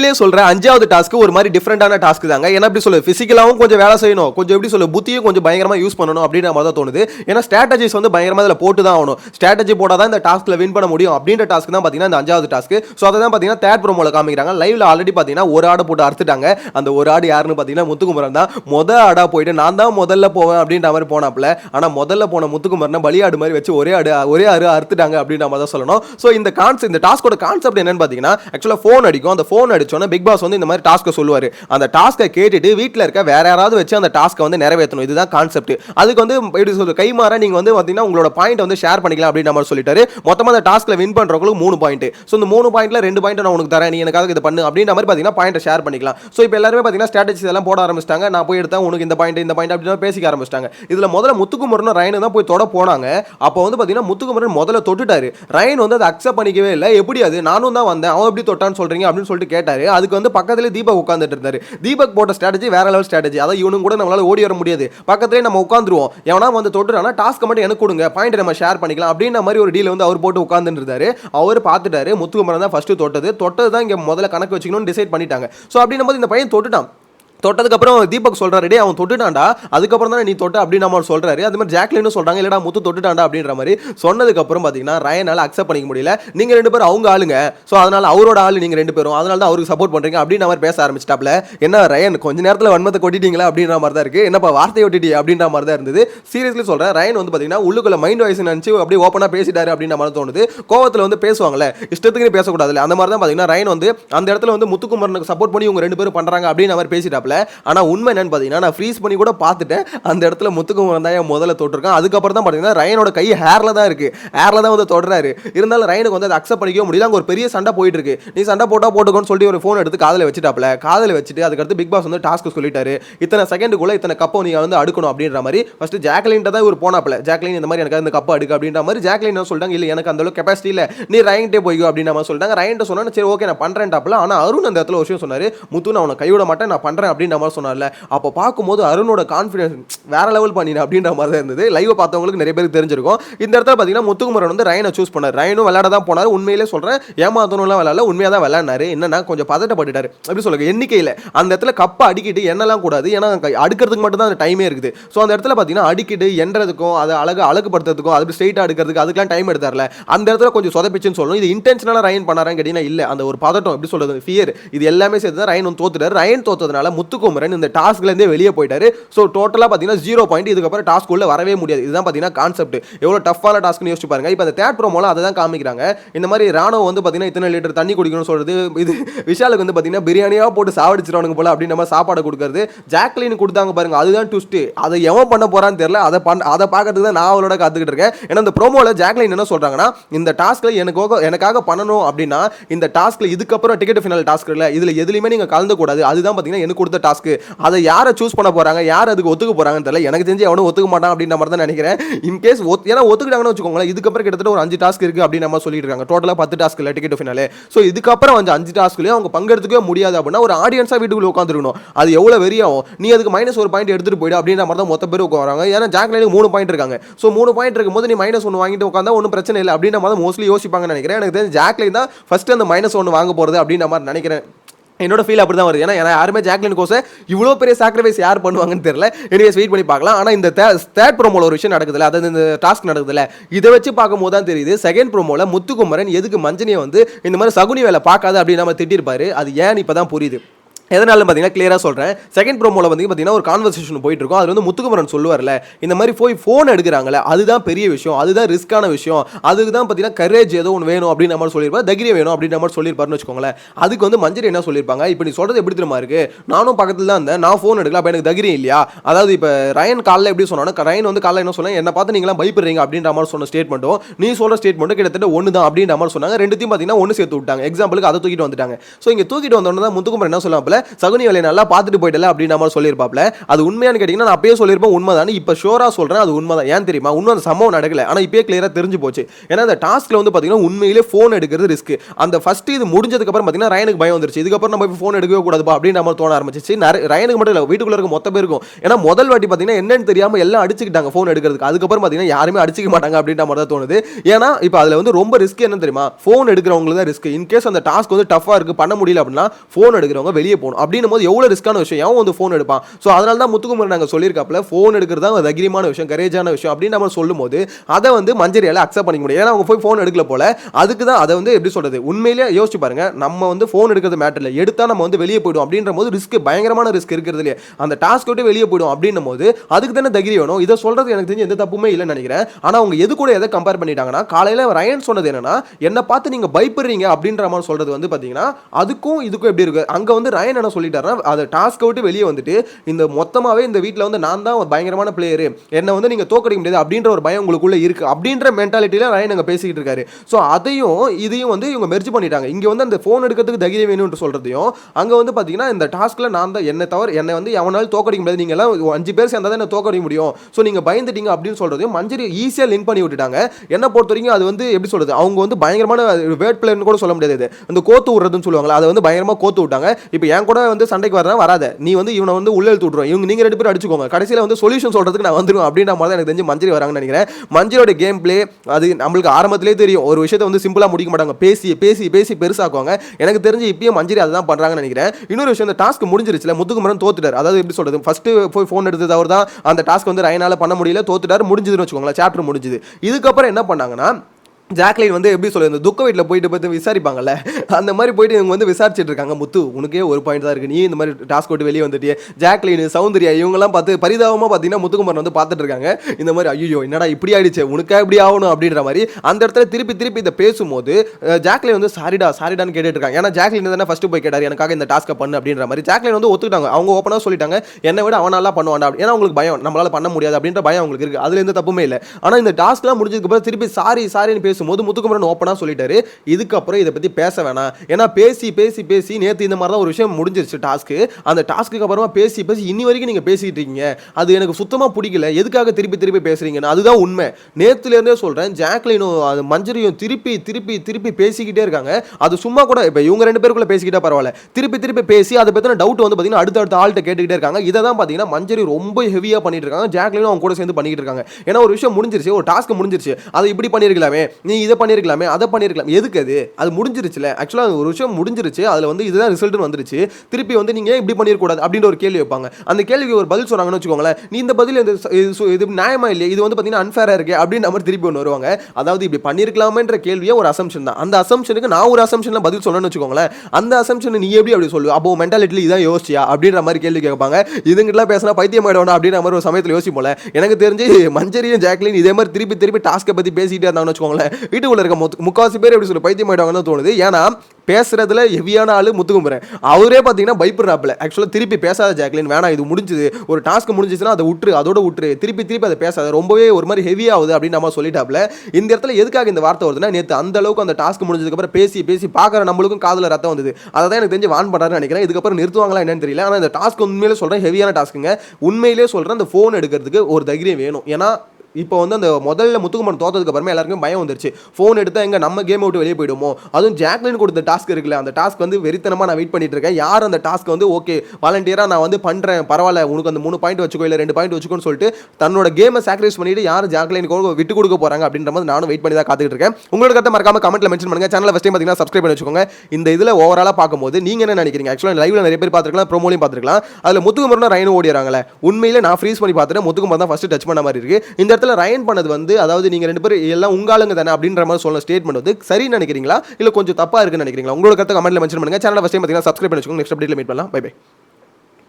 உண்மையிலேயே சொல்றேன் அஞ்சாவது டாஸ்க்கு ஒரு மாதிரி டிஃப்ரெண்டான டாஸ்க் தாங்க. ஏன்னா எப்படி சொல்லு ஃபிசிக்கலாகவும் கொஞ்சம் வேலை செய்யணும். கொஞ்சம் எப்படி சொல்லு புத்தியும் கொஞ்சம் பயங்கரமா யூஸ் பண்ணணும் அப்படின்ற மாதிரி தான் தோணுது. ஏன்னா ஸ்ட்ராட்டஜிஸ் வந்து பயங்கரமாக இதில் போட்டு தான் ஆகணும். ஸ்ட்ராட்டஜி போட்டால் தான் இந்த டாஸ்க்கில் வின் பண்ண முடியும் அப்படின்ற டாஸ்க் தான் பார்த்தீங்கன்னா இந்த அஞ்சாவது டாஸ்க் ஸோ அதை தான் பார்த்தீங்கன்னா தேர்ட் ப்ரோமோவில் காமிக்கிறாங்க. லைவில் ஆல்ரெடி பார்த்தீங்கன்னா ஒரு ஆடை போட்டு அறுத்துட்டாங்க. அந்த ஒரு ஆடு யாருன்னு பார்த்தீங்கன்னா முத்துக்குமரன் தான். முத ஆடாக போயிட்டு நான் தான் முதல்ல போவேன் அப்படின்ற மாதிரி போனாப்ல ஆனால் முதல்ல போன முத்துக்குமரனை பலியாடு மாதிரி வச்சு ஒரே ஆடு ஒரே ஆடு அறுத்துட்டாங்க அப்படின்ற மாதிரி தான் சொல்லணும். ஸோ இந்த கான்செப்ட் இந்த டாஸ்க்கோட கான்செப்ட் என்னன்னு பார்த்தீங்கன்னா ஆக்சுவலாக ஃபோன் அடிக்கும். அந்த ஃபோன் வச்சோன்னா பிக் பாஸ் வந்து இந்த மாதிரி டாஸ்க்கை சொல்லுவார். அந்த டாஸ்க்கை கேட்டுட்டு வீட்டில் இருக்க வேற யாராவது வச்சு அந்த டாஸ்க்கை வந்து நிறைவேற்றணும் இதுதான் கான்செப்ட் அதுக்கு வந்து எப்படி சொல்றது? கைமாற நீங்கள் வந்து பார்த்தீங்கன்னா உங்களோட பாயிண்ட் வந்து ஷேர் பண்ணிக்கலாம் அப்படின்ற மாதிரி சொல்லிட்டாரு. மொத்தமாக அந்த டாஸ்க்கில் வின் பண்ணுறவங்களுக்கு மூணு பாயிண்ட் ஸோ இந்த மூணு பாயிண்ட்ல ரெண்டு பாயிண்ட் நான் உனக்கு தரேன். நீ எனக்காக இது பண்ணு அப்படின்ற மாதிரி பார்த்தீங்கன்னா பாயிண்ட் ஷேர் பண்ணிக்கலாம். ஸோ இப்போ எல்லாருமே பார்த்தீங்கன்னா ஸ்ட்ராட்டஜிஸ் எல்லாம் போட ஆரம்பிச்சிட்டாங்க. நான் போய் எடுத்தேன். உனக்கு இந்த பாயிண்ட் இந்த பாயிண்ட் அப்படின்னு பேசிக்க ஆரம்பிச்சிட்டாங்க. இதில் முதல்ல முத்துக்குமரனும் ரயனு தான் போய் தொட போனாங்க. அப்போ வந்து பார்த்தீங்கன்னா முத்துக்குமரன் முதல்ல தொட்டுட்டாரு. ரயன் வந்து அதை அக்செப்ட் பண்ணிக்கவே இல்லை. எப்படி அது? நானும் தான் வந்தேன். அவன் எப்படி தொட்டான்னு சொல்றீங்க அப்படின்னு சொல்லிட்டு கேட்டார். அதுக்கு வந்து பக்கத்துல தீபக் உட்காந்துட்டு இருந்தார். தீபக் போட்ட ஸ்ட்ராட்டஜி வேற லெவல் ஸ்ட்ராட்டஜி அதான் இவனும் கூட நம்மளால ஓடி வர முடியாது. பக்கத்துலேயே நம்ம உட்காந்துருவோம் எவனா வந்து தொட்டுறானா டாஸ்க் மட்டும் எனக்கு கொடுங்க. பாயிண்ட் நம்ம ஷேர் பண்ணிக்கலாம் அப்படின்ற மாதிரி ஒரு டீல் வந்து அவர் போட்டு உட்காந்துட்டு இருந்தாரு. அவர் பார்த்துட்டாரு. முத்துக்குமரன் தான் ஃபர்ஸ்ட் தொட்டது. தொட்டது தான் இங்கே முதல்ல கணக்கு வச்சுக்கணும்னு டிசைட் பண்ணிட்டாங்க. ஸோ அப்படின்னும் போது இந்த பையன் தொட்டுட்டான். தொட்டதுக்கப்புறம் தீபக் சொல்கிறாரு டே அவன் தொட்டுட்டான்டா. அதுக்கப்புறம் தான் நீ தொட்ட? அப்படின்னு நம்ம சொல்கிறாரு அது மாதிரி ஜாக்லின்னு சொல்கிறாங்க இல்லடா முத்து தொட்டுட்டான்டா. அப்படின்ற மாதிரி சொன்னதுக்கப்புறம் பார்த்தீங்கன்னா ரயனால் அக்செப்ட் பண்ணிக்க முடியல. நீங்கள் ரெண்டு பேரும் அவங்க ஆளுங்க. ஸோ அதனால் அவரோட ஆள் நீங்கள் ரெண்டு பேரும். அதனால தான் அவருக்கு சப்போர்ட் பண்ணுறீங்க அப்படின்னு மாதிரி பேச ஆரம்பிச்சிட்டாப்ல. என்ன ரயன் கொஞ்ச நேரத்தில் வன்மத்தை கொட்டிட்டீங்களா? அப்படின்ற மாதிரி தான் இருக்குது என்னப்பா வார்த்தையை ஒட்டிட்டி அப்படின்ற மாதிரி தான் இருந்தது. சீரியஸ்லி சொல்கிறேன் ரயன் வந்து பார்த்தீங்கன்னா உள்ளுக்குள்ள மைண்ட் வாய்ஸ் நினச்சி அப்படியே ஓப்பனாக பேசிட்டாரு. அப்படின்ற மாதிரி தோணுது. கோவத்தில் வந்து பேசுவாங்கல்ல இஷ்டத்துக்கு பேசக்கூடாதுல்ல. அந்த மாதிரி தான் பார்த்தீங்கன்னா ரயன் வந்து அந்த இடத்துல வந்து முத்துக்குமரனுக்கு சப்போர்ட் பண்ணி இவங்க ரெண்டு பேரும் பண்ணுறாங்க அப்படின்னு மாதிரி பேசிட்டாப்ல. ஆனால் உண்மை என்னன்னு பார்த்தீங்கன்னா நான் ஃப்ரீஸ் பண்ணி கூட பார்த்துட்டேன். அந்த இடத்துல முத்துக்குமரன் தான் என் முதல்ல தொட்டிருக்கான். அதுக்கப்புறம் தான் பார்த்தீங்கன்னா ரயனோட கை ஹேரில் தான் இருக்குது ஹேர்ல தான் வந்து தொடுறாரு. இருந்தாலும் ரயனுக்கு வந்து அதை அக்செப்ட் பண்ணிக்கவே முடியல. அங்கே ஒரு பெரிய சண்டை போயிட்டு இருக்கு நீ சண்டை போட்டால் போட்டுக்கோன்னு சொல்லிட்டு ஒரு ஃபோன் எடுத்து காதில் வச்சுட்டாப்ல காதில் வச்சுட்டு அதுக்கடுத்து பிக் பாஸ் வந்து டாஸ்க் சொல்லிட்டாரு. இத்தனை செகண்டுக்குள்ள இத்தனை கப்பை நீங்கள் வந்து அடுக்கணும் அப்படின்ற மாதிரி ஃபர்ஸ்ட் ஜாக்லின்ட்ட தான் இவர் போனாப்ல ஜாக்லின் இந்த மாதிரி எனக்கு அந்த கப்பை அடுக்கு அப்படின்ற மாதிரி ஜாக்லின் சொல்லிட்டாங்க? இல்லை எனக்கு அந்த அளவுக்கு கெப்பாசிட்டி இல்லை. நீ ரயன்ட்டே போய்க்கோ அப்படின்ற மாதிரி சொல்லிட்டாங்க. ரயன்ட்ட சொன்னா சரி ஓகே நான் பண்றேன்டாப்ல ஆனால் அருண் அந்த இடத்துல ஒரு விஷயம் சொன்னார். முத்து நான் அவனை கைவிட மாட்டேன். நான் பண்ணுறேன் அப்படின்ற மாதிரி சொன்னார்ல. அப்போ பார்க்கும்போது அருணோட கான்ஃபிடன்ஸ் வேற லெவல் பண்ணின அப்படின்ற மாதிரி தான் இருந்தது. லைவ் பார்த்தவங்களுக்கு நிறைய பேருக்கு தெரிஞ்சிருக்கும். இந்த இடத்துல பார்த்தீங்கன்னா முத்துக்குமரன் வந்து ரயனை சூஸ் பண்ணார். ரயனும் விளையாட தான் போனார். உண்மையிலே சொல்கிறேன் ஏமாத்தணும்லாம் விளையாடல. உண்மையாக தான் விளையாடினாரு. என்னன்னா கொஞ்சம் பதட்டப்பட்டுட்டார். அப்படி சொல்லுங்க எண்ணிக்கையில். அந்த இடத்துல கப்பை அடிக்கிட்டு எண்ணெல்லாம் கூடாது? ஏன்னா அடுக்கிறதுக்கு மட்டும் தான் அந்த டைமே இருக்குது. ஸோ அந்த இடத்துல பார்த்தீங்கன்னா அடிக்கிட்டு எண்றதுக்கும் அதை அழகு அழகுப்படுத்துறதுக்கும் அது ஸ்ட்ரெயிட்டாக எடுக்கிறதுக்கு அதுக்கெல்லாம் டைம் எடுத்தார்ல. அந்த இடத்துல கொஞ்சம் சொதப்பிச்சுன்னு சொல்லணும். இது இன்டென்ஷனலாக ரயன் பண்ணாரான்னு கேட்டீங்கன்னா இல்லை. அந்த ஒரு பதட்டம் எப்படி சொல்கிறது ஃபியர் இது எல்லாமே சேர்த்து தான் ரயன் வந்து தோத்துட்டாரு. ரயன் தோத்ததுனால முத்துக்குமரன் இந்த டாஸ்க்லேருந்தே வெளியே போயிட்டாரு. ஸோ டோட்டலாக பார்த்தீங்கன்னா ஜீரோ பாயிண்ட் இதுக்கப்புறம் டாஸ்க் உள்ள வரவே முடியாது. இதுதான் பார்த்தீங்கன்னா கான்செப்ட் எவ்வளோ டஃப்பான டாஸ்க்னு யோசிச்சு பாருங்க. இப்போ அந்த தேட் ப்ரோமோல அதை தான் காமிக்கிறாங்க. இந்த மாதிரி ராணுவம் வந்து பார்த்தீங்கன்னா இத்தனை லிட்டர் தண்ணி குடிக்கணும்னு சொல்றது இது விஷாலுக்கு வந்து பார்த்தீங்கன்னா பிரியாணியாக போட்டு சாவடிச்சிருவானுங்க போல அப்படின்ற மாதிரி சாப்பாடு கொடுக்குறது. ஜாக்லின் கொடுத்தாங்க பாருங்க. அதுதான் ட்விஸ்ட்டு அதை எவன் பண்ண போறான்னு தெரியல. அதை பண்ண அதை பார்க்கறதுக்கு தான் நான் அவளோட காத்துக்கிட்டு இருக்கேன். ஏன்னா இந்த ப்ரோமோல ஜாக்லின் என்ன சொல்றாங்கன்னா இந்த டாஸ்க்கில் எனக்கு எனக்காக பண்ணணும் அப்படின்னா இந்த டாஸ்க்கில் இதுக்கப்புறம் டிக்கெட் ஃபினல் டாஸ்க் இல்லை இதில் எதுலையுமே நீங்கள் கலந்து கூடாது. அதுதான் பார்த்தீங்கன்னா எனக்கு கொடுத்த டாஸ்க் அதை யாரை சூஸ் பண்ண போறாங்க? யார் அதுக்கு ஒத்துக்க போறாங்கன்னு தெரியல. எனக்கு தெரிஞ்சு எவனும் ஒத்துக்க மாட்டான் அப்படின்ற மாதிரி தான் நினைக்கிறேன். இன்கேஸ் ஏன்னா ஒத்துக்கிட்டாங்கன்னு வச்சுக்கோங்களேன் இதுக்கப்புறம் கிட்டத்தட்ட ஒரு அஞ்சு டாஸ்க் இருக்குது அப்படின்னு நம்ம சொல்லிட்டு இருக்காங்க. டோட்டலாக பத்து டாஸ்க் இல்லை டிக்கெட் ஃபினாலே ஸோ இதுக்கப்புறம் வந்து அஞ்சு டாஸ்க்லேயே அவங்க பங்கெடுத்துக்கவே முடியாது அப்படின்னா ஒரு ஆடியன்ஸாக வீட்டுக்குள்ள உட்காந்துருக்கணும் அது எவ்வளோ வெறியாகும் நீ அதுக்கு மைனஸ் ஒரு பாயிண்ட் எடுத்துட்டு போயிடு அப்படின்ற மாதிரி தான் மொத்த பேர் உட்காராங்க ஏன்னா ஜாக்லைனுக்கு மூணு பாயிண்ட் இருக்காங்க. ஸோ மூணு பாயிண்ட் இருக்கும்போது நீ மைனஸ் ஒன்று வாங்கிட்டு உட்காந்தா ஒன்றும் பிரச்சனை இல்லை அப்படின்ற மாதிரி மோஸ்ட்லி யோசிப்பாங்கன்னு நினைக்கிறேன். எனக்கு தெரிஞ்சு ஜாக்லைன் தான் ஃபஸ்ட்டு அந்த மைனஸ் ஒன்று வாங்க போகிறது அப்படின்ற மாதிரி நினைக்கிறேன். என்னோட ஃபீல் அப்படி தான் வருது. ஏன்னா யாருமே ஜாக்லின் கோஸை இவ்வளோ பெரிய சாக்ரிஃபைஸ் யார் பண்ணுவாங்கன்னு தெரியல. எனிவேஸ் வெயிட் பண்ணி பார்க்கலாம். ஆனால் இந்த தேர்ட் ப்ரோமோல ஒரு விஷயம் நடக்குதுல்ல. அதாவது இந்த டாஸ்க் நடக்குதுல்ல. இதை வச்சு பார்க்கும்போது தான் தெரியுது செகண்ட் ப்ரோமோல முத்துக்குமரன் எதுக்கு மஞ்சனியை வந்து இந்த மாதிரி சகுனி வேலை பார்க்காது அப்படின்னு நம்ம திட்டிருப்பாரு. அது ஏன்னு இப்போ தான் புரியுது. எதனால பார்த்தீங்கன்னா க்ளியராக சொல்கிறேன் செகண்ட் ப்ரோமோவில் வந்து பார்த்தீங்கன்னா ஒரு கான்வர்சேஷன் போயிட்டு இருக்கும். அது வந்து முத்துக்குமரன் சொல்லுவார்ல இந்த மாதிரி போய் ஃபோன் எடுக்கிறாங்களே அதுதான் பெரிய விஷயம் அதுதான் ரிஸ்க்கான விஷயம் அதுக்கு தான் பார்த்தீங்கன்னா கரேஜ் ஏதோ ஒன்று வேணும் அப்படின்னு நம்ம சொல்லியிருப்பா தைரியம் வேணும் அப்படின்ற மாதிரி சொல்லியிருப்பாருன்னு வச்சுக்கோங்களேன். அதுக்கு வந்து மஞ்சள் என்ன சொல்லியிருப்பாங்க இப்போ நீ சொல்கிறது எப்படி தெரியுமா இருக்கு? நானும் பக்கத்தில் தான் இருந்தேன் நான் ஃபோன் எடுக்கல அப்போ எனக்கு தைரியம் இல்லையா? அதாவது இப்போ ரயன் காலைல எப்படி சொன்னானோ ரயன் வந்து காலைல என்ன சொன்னேன் என்னை பார்த்து நீங்களாம் பயப்படுறீங்க அப்படின்ற மாதிரி சொன்ன ஸ்டேட்மெண்ட்டும் நீ சொல்கிற ஸ்டேட்மெண்ட்டும் கிட்டத்தட்ட ஒன்று தான் அப்படின்ற மாதிரி சொன்னாங்க. ரெண்டுத்தையும் பார்த்தீங்கன்னா ஒன்று சேர்த்து விட்டாங்க. எக்ஸாம்பிளுக்கு அதை தூக்கிட்டு வந்துட்டாங்க. ஸோ இங்கே தூக்கிட்டு வந்தோன்னு தான் முத்துக்குமரன் என்ன சொல்லாமல சகுனி வேலையை நல்லா பார்த்துட்டு போயிட்டல அப்படின்னு நம்ம சொல்லியிருப்பாப்ல. அது உண்மையானு கேட்டிங்கன்னா நான் அப்பயே சொல்லியிருப்பேன் உண்மைதான் இப்போ ஷோராக சொல்கிறேன் அது உண்மைதான். ஏன் தெரியுமா? இன்னும் அந்த சம்பவம் நடக்கல. ஆனால் இப்பயே கிளியராக தெரிஞ்சு போச்சு. ஏன்னா அந்த டாஸ்க்கில் வந்து பார்த்தீங்கன்னா உண்மையிலே ஃபோன் எடுக்கிறது ரிஸ்க் அந்த ஃபஸ்ட்டு இது முடிஞ்சதுக்கப்புறம் பார்த்தீங்கன்னா ரயனுக்கு பயம் வந்துருச்சு. இதுக்கப்புறம் நம்ம ஃபோன் எடுக்கவே கூடாதுப்பா அப்படின்னு நம்ம தோண ஆரம்பிச்சிச்சு. நிறைய ரயனுக்கு மட்டும் இல்லை வீட்டுக்குள்ளே இருக்க மொத்த பேருக்கும். ஏன்னா முதல் வாட்டி பார்த்தீங்கன்னா என்னன்னு தெரியாமல் எல்லாம் அடிச்சுக்கிட்டாங்க ஃபோன் எடுக்கிறதுக்கு. அதுக்கப்புறம் பார்த்தீங்கன்னா யாருமே அடிச்சிக்க மாட்டாங்க அப்படின்ற மாதிரி தான் தோணுது. ஏன்னா இப்போ அதில் வந்து ரொம்ப ரிஸ்க் என்ன தெரியுமா? ஃபோன் எடுக்கிறவங்களுக்கு தான் ரிஸ்க் இன்கேஸ் அந்த டாஸ்க் வந்து டஃபாக இருக்குது பண்ண முடியல அப்படின்னா ஃபோன் எடுக்கிறவங்க வெளியே போகணும். அப்படின்னும் போது எவ்வளோ ரிஸ்க்கான விஷயம்? ஏன் வந்து ஃபோன் எடுப்பான். ஸோ அதனால தான் முத்துக்குமர் நாங்கள் சொல்லியிருக்காப்புல ஃபோன் எடுக்கிறது தான் தைரியமான விஷயம் கரேஜான விஷயம் அப்படின்னு நம்ம சொல்லும்போது அதை வந்து மஞ்சரியால் அக்செப்ட் பண்ணிக்க முடியும். ஏன்னா அவங்க போய் ஃபோன் எடுக்கல போல அதுக்கு தான் அதை வந்து எப்படி சொல்கிறது உண்மையிலேயே யோசிச்சு பாருங்க நம்ம வந்து ஃபோன் எடுக்கிறது மேட்டர் இல்லை. எடுத்தால் நம்ம வந்து வெளியே போயிடும் அப்படின்ற போது ரிஸ்க் பயங்கரமான ரிஸ்க் இருக்கிறது இல்லையே. அந்த டாஸ்க் விட்டு வெளியே போயிடும் அப்படின்னும் போது அதுக்கு தானே தைரியம் வேணும். இதை சொல்கிறது எனக்கு தெரிஞ்சு எந்த தப்புமே இல்லைன்னு நினைக்கிறேன். ஆனால் அவங்க எது கூட எதை கம்பேர் பண்ணிட்டாங்கன்னா காலையில் ரயன் சொன்னது என்னன்னா என்னை பார்த்து நீங்கள் பயப்படுறீங்க அப்படின்ற மாதிரி சொல்கிறது வந்து பார்த்தீங்கன்னா அதுக்கும் இதுக்கும் எப்படி இருக்குது அங்கே வந்து ரயன் என்ன சொல்லிட்டாருன்னா அதை டாஸ்க்கை விட்டு வெளியே வந்துட்டு இந்த மொத்தமாகவே இந்த வீட்டில் வந்து நான் தான் ஒரு பயங்கரமான பிளேயரு என்னை வந்து நீங்கள் தோக்கடிக்க முடியாது அப்படின்ற ஒரு பயம் உங்களுக்குள்ளே இருக்கு. அப்படின்ற மென்டாலிட்டியில் ரயன் அங்கே பேசிக்கிட்டு இருக்காரு. ஸோ அதையும் இதையும் வந்து இவங்க மெர்ஜ் பண்ணிட்டாங்க. இங்கே வந்து அந்த ஃபோன் எடுக்கிறதுக்கு தைரியம் வேணும்னு சொல்கிறதையும் அங்கே வந்து பார்த்தீங்கன்னா இந்த டாஸ்க்கில் நான் தான் என்னை தவிர என்னை வந்து எவனாலும் தோக்கடிக்க முடியாது. நீங்கள் எல்லாம் அஞ்சு பேர் சேர்ந்தால் தான் என்ன தோக்கடிக்க முடியும். ஸோ நீங்கள் பயந்துட்டீங்க அப்படின்னு சொல்கிறதையும் மஞ்சரி ஈஸியாக லிங்க் பண்ணி விட்டுட்டாங்க. என்ன பொறுத்த வரைக்கும் அது வந்து எப்படி சொல்கிறது அவங்க வந்து பயங்கரமான வேட் பிளேயர்னு கூட சொல்ல முடியாது அந்த கோத்து விடுறதுன்னு சொல்லுவாங்களா அதை வந்து பயங்கரமாக கோத்து விட்டாங்க. இப்போ என் கூட வந்து சண்டைக்கு வரனா வராத. நீ வந்து இவனை வந்து உள்ள எழுத்து விட்ருவோம் இவங்க நீங்கள் ரெண்டு பேரும் அடிச்சுக்கோங்க. கடைசியில் வந்து சொல்யூஷன் சொல்கிறதுக்கு நான் வந்துடும் அப்படின்ற மாதிரி தான் எனக்கு தெரிஞ்சு மஞ்சரி வராங்கன்னு நினைக்கிறேன். மஞ்சளோட கேம் பிளே அது நம்மளுக்கு ஆரம்பத்திலே தெரியும். ஒரு விஷயத்தை வந்து சிம்பிளாக முடிக்க மாட்டாங்க. பேசி பேசி பேசி பெருசாக்குவாங்க. எனக்கு தெரிஞ்சு இப்பயும் மஞ்சரி அதுதான் பண்ணுறாங்கன்னு நினைக்கிறேன். இன்னொரு விஷயம் இந்த டாஸ்க் முடிஞ்சிருச்சுல முத்துக்குமரன் தோத்துட்டார். அதாவது எப்படி சொல்கிறது ஃபஸ்ட்டு போய் ஃபோன் எடுத்தது அவர் தான் அந்த டாஸ்க் வந்து ரயனால் பண்ண முடியல தோத்துட்டார் முடிஞ்சதுன்னு வச்சுக்கோங்களேன் சாப்டர் முடிஞ்சுது. இதுக்கப்புறம் என்ன பண்ணாங்கன்னா ஜாக்லின் வந்து எப்படி சொல்றது இந்த துக்க வீட்டில் போயிட்டு பார்த்து விசாரிப்பாங்கல்ல அந்த மாதிரி போயிட்டு இவங்க வந்து விசாரிச்சுட்டு இருக்காங்க. முத்து உனக்கே ஒரு பாயிண்ட் தான் இருக்கு. நீ இந்த மாதிரி டாஸ்க் விட்டு வெளியே வந்துட்டியே. ஜாக்லின் சௌந்தர்யா இவங்கெல்லாம் பார்த்து பரிதாபமாக பார்த்தீங்கன்னா முத்துக்குமரன் வந்து பார்த்துட்டு இருக்காங்க. இந்த மாதிரி ஐயோ என்னடா இப்படி ஆயிடுச்சு? உனக்கா இப்படி ஆகணும் அப்படின்ற மாதிரி அந்த இடத்துல திருப்பி திருப்பி இதை பேசும்போது ஜாக்லின் வந்து சாரிடா சாரிடான்னு கேட்டுட்டு இருக்காங்க. ஏன்னா ஜாக்லின் தானே ஃபஸ்ட்டு போய் கேட்டார் எனக்காக இந்த டாஸ்க்கை பண்ணு அப்படின்ற மாதிரி. ஜாக்லின் வந்து ஒத்துக்கிட்டாங்க. அவங்க ஓப்பனாக சொல்லிட்டாங்க. என்னை விட அவனாலாம் பண்ணுவான்டா. ஏன்னா அவங்களுக்கு பயம். நம்மளால பண்ண முடியாது அப்படின்ற பயம் அவங்களுக்கு இருக்கு. அதுல எந்த தப்புமே இல்லை. ஆனால் இந்த டாஸ்க்லாம் முடிஞ்சதுக்கு அப்புறம் திருப்பி சாரி சாரின்னு பேசும்போது முத்துக்குமரன் ஓப்பனாக சொல்லிட்டாரு. இதுக்கப்புறம் இதை பற்றி பேச வேணாம். ஏன்னா பேசி பேசி பேசி நேற்று இந்த மாதிரி தான் ஒரு விஷயம் முடிஞ்சிருச்சு டாஸ்க்கு. அந்த டாஸ்க்கு அப்புறமா பேசி பேசி இன்னி வரைக்கும் நீங்கள் பேசிக்கிட்டு இருக்கீங்க. அது எனக்கு சுத்தமாக பிடிக்கல. எதுக்காக திருப்பி திருப்பி பேசுறீங்கன்னு. அதுதான் உண்மை. நேற்றுலேருந்தே சொல்கிறேன் ஜாக்லினும் அது மஞ்சரியும் திருப்பி திருப்பி திருப்பி பேசிக்கிட்டே இருக்காங்க. அது சும்மா கூட இப்போ இவங்க ரெண்டு பேருக்குள்ளே பேசிக்கிட்டே பரவாயில்ல. திருப்பி திருப்பி பேசி அதை பற்றின டவுட் வந்து பார்த்தீங்கன்னா அடுத்த அடுத்த ஆள்கிட்ட கேட்டுக்கிட்டே இருக்காங்க. இதை தான் பார்த்தீங்கன்னா மஞ்சரி ரொம்ப ஹெவியாக பண்ணிட்டு இருக்காங்க. ஜாக்லினும் அவங்க கூட சேர்ந்து பண்ணிக்கிட்டு இருக்காங்க. ஏன்னா ஒரு விஷயம் முடிஞ்சிருச்சு ஒரு டாஸ்க் முடிஞ்சிருச்சு. அதை இப்படி பண்ணியிருக்கலாமே நீ இதை பண்ணியிருக்கலாமே அதை பண்ணியிருக்கலாம். எதுக்கு அது? அது முடிஞ்சிருச்சுல. ஆக்சுவலாக அது ஒரு விஷயம் முடிஞ்சிருச்சு. அதில் வந்து இதுதான் ரிசல்ட்னு வந்துருச்சு. திருப்பி வந்து நீங்கள் இப்படி பண்ணியிருக்கூடாது அப்படின்ற ஒரு கேள்வி வைப்பாங்க. அந்த கேள்விக்கு ஒரு பதில் சொன்னாங்கன்னு வச்சுக்கோங்களேன். நீ இந்த பதில் இந்த இது சு- இது நியாயமா இல்லையே? இது வந்து பார்த்தீங்கன்னா அன்ஃபேராக இருக்கு அப்படின்னு நம்ம திருப்பி ஒன்று வருவாங்க. அதாவது இப்படி பண்ணியிருக்கலாமேன்ற கேள்வியே ஒரு அசம்ஷன் தான். அந்த அசம்ஷனுக்கு நான் ஒரு அசம்ஷனில் பதில் சொன்னேன்னு வச்சுக்கோங்களேன். அந்த அசம்ஷன் நீ எப்படி அப்படி சொல்லுவ? அப்போ மென்டாலிட்டியில் இதான் யோசிச்சியா? அப்படின்ற மாதிரி கேள்வி கேட்பாங்க. இதுங்கிட்டலாம் பேசினா பைத்தியம் ஆகிடணும் அப்படின்ற மாதிரி ஒரு சமயத்தில் யோசிப்போம்ல. எனக்கு தெரிஞ்சு மஞ்சரியும் ஜாக்லின் இதே மாதிரி திருப்பி திருப்பி டாஸ்க்கை பற்றி பேசிக்கிட்டே இருந்தாங்கன்னு வச்சுக்கோங்களேன். வீட்டுக்குள்ள இருக்க மொத்த- முக்காசி பேர் எப்படி சொல்லி பைத்தியம் ஆயிடுவாங்கன்னு தோணுது. ஏன்னா பேசுறதுல ஹெவியான ஆளு முத்துக்கும்புறேன் அவரே பார்த்தீங்கன்னா பயப்படுறாப்புல. ஆக்சுவலாக திருப்பி பேசாத ஜாக்லின் வேணாம் இது முடிஞ்சுது. ஒரு டாஸ்க் முடிஞ்சிச்சுன்னா அதை விட்டுரு அதோட விட்டுரு. திருப்பி திருப்பி அதை பேசாத. ரொம்பவே ஒரு மாதிரி ஹெவி ஆகுது அப்படின்னு நம்ம சொல்லிட்டாப்ல இந்த இடத்துல எதுக்காக இந்த வார்த்தை வருதுன்னா நேற்று அந்த அளவுக்கு அந்த டாஸ்க் முடிஞ்சதுக்கப்புறம் பேசி பேசி பார்க்குற நம்மளுக்கும் காதில் ரத்தம் வந்தது. அதை தான் எனக்கு தெரிஞ்சு வான் பண்ணுறாருன்னு நினைக்கிறேன். இதுக்கப்புறம் நிறுத்துவாங்களா என்னன்னு தெரியல. ஆனால் இந்த டாஸ்க் உண்மையிலே சொல்கிறேன் ஹெவியான டாஸ்க்குங்க உண்மையிலே சொல்கிறேன் அந்த ஃபோன் எடுக்கிறதுக்கு ஒரு தைரியம் வேணும். ஏன்னா இப்போ வந்து அந்த முதல்ல முத்துக்குமரன் தோத்ததுக்கு அப்புறமே எல்லாருக்கும் பயம் வந்துருச்சு. ஃபோன் எடுத்தால் எங்கே நம்ம கேம் விட்டு வெளியே போயிடுமோ? அதுவும் ஜாக்லின் கொடுத்த டாஸ்க் இருக்குல்ல அந்த டாஸ்க் வந்து வெறித்தனமாக நான் வெயிட் பண்ணிட்டு இருக்கேன். யார் அந்த டாஸ்க் வந்து ஓகே வாலண்டியராக நான் வந்து பண்றேன் பரவாயில்ல உனக்கு அந்த மூணு பாயிண்ட் வச்சுக்கோ இல்லை ரெண்டு பாயிண்ட் வச்சுக்கோன்னு சொல்லிட்டு தன்னோட கேமை சாக்ரிஃபைஸ் பண்ணிட்டு யார் ஜாக்லினுக்கு விட்டு கொடுக்க போகிறாங்க அப்படின்ற மாதிரி நானும் வெயிட் பண்ணி தான் காத்துக்கிட்டு இருக்கேன். உங்களோட கருத்தை மறக்காம கமெண்ட்ல மென்ஷன் பண்ணுங்க. சேனல் ஃபஸ்ட் டைம் பார்த்தீங்கன்னா சப்ஸ்கிரைப் பண்ணி வச்சுக்கோங்க. இந்த இதில் ஓவராலாக பார்க்கும்போது நீங்கள் என்ன நினைக்கிறீங்க? ஆக்சுவலாக லைவ்ல நிறைய பேர் பார்த்துருக்கலாம் ப்ரோமோலையும் பார்த்துருக்கலாம். அதில் முத்துக்குமரனும் ரயனும் ஓடிறாங்களே உண்மையிலே நான் ஃப்ரீஸ் பண்ணி பார்த்துட்டு முத்துக்குமரன் தான் ஃபஸ்ட்டு டச் பண்ண மாதிரி இருக்குது இந்த இடத்துல ரயன் பண்ணது வந்து அதாவது நீங்க ரெண்டு பேரும் எல்லாம் உங்காளுங்க தானே அப்படின்ற மாதிரி சொல்ல ஸ்டேட்மெண்ட் வந்து சரி நினைக்கிறீங்களா? இல்லை கொஞ்சம் தப்பா இருக்குன்னு நினைக்கிறீங்களா? உங்களோட கருத்து கமெண்ட்டில் மென்ஷன் பண்ணுங்க. சேனல் ஃபஸ்ட் டைம் பார்த்தீங்கன்னா சப்ஸ்கிரைப் பண்ணி வச்சுக்கோங்க. நெக்ஸ்ட் அப்டேட்டில் மீட் பண்ணலாம். By by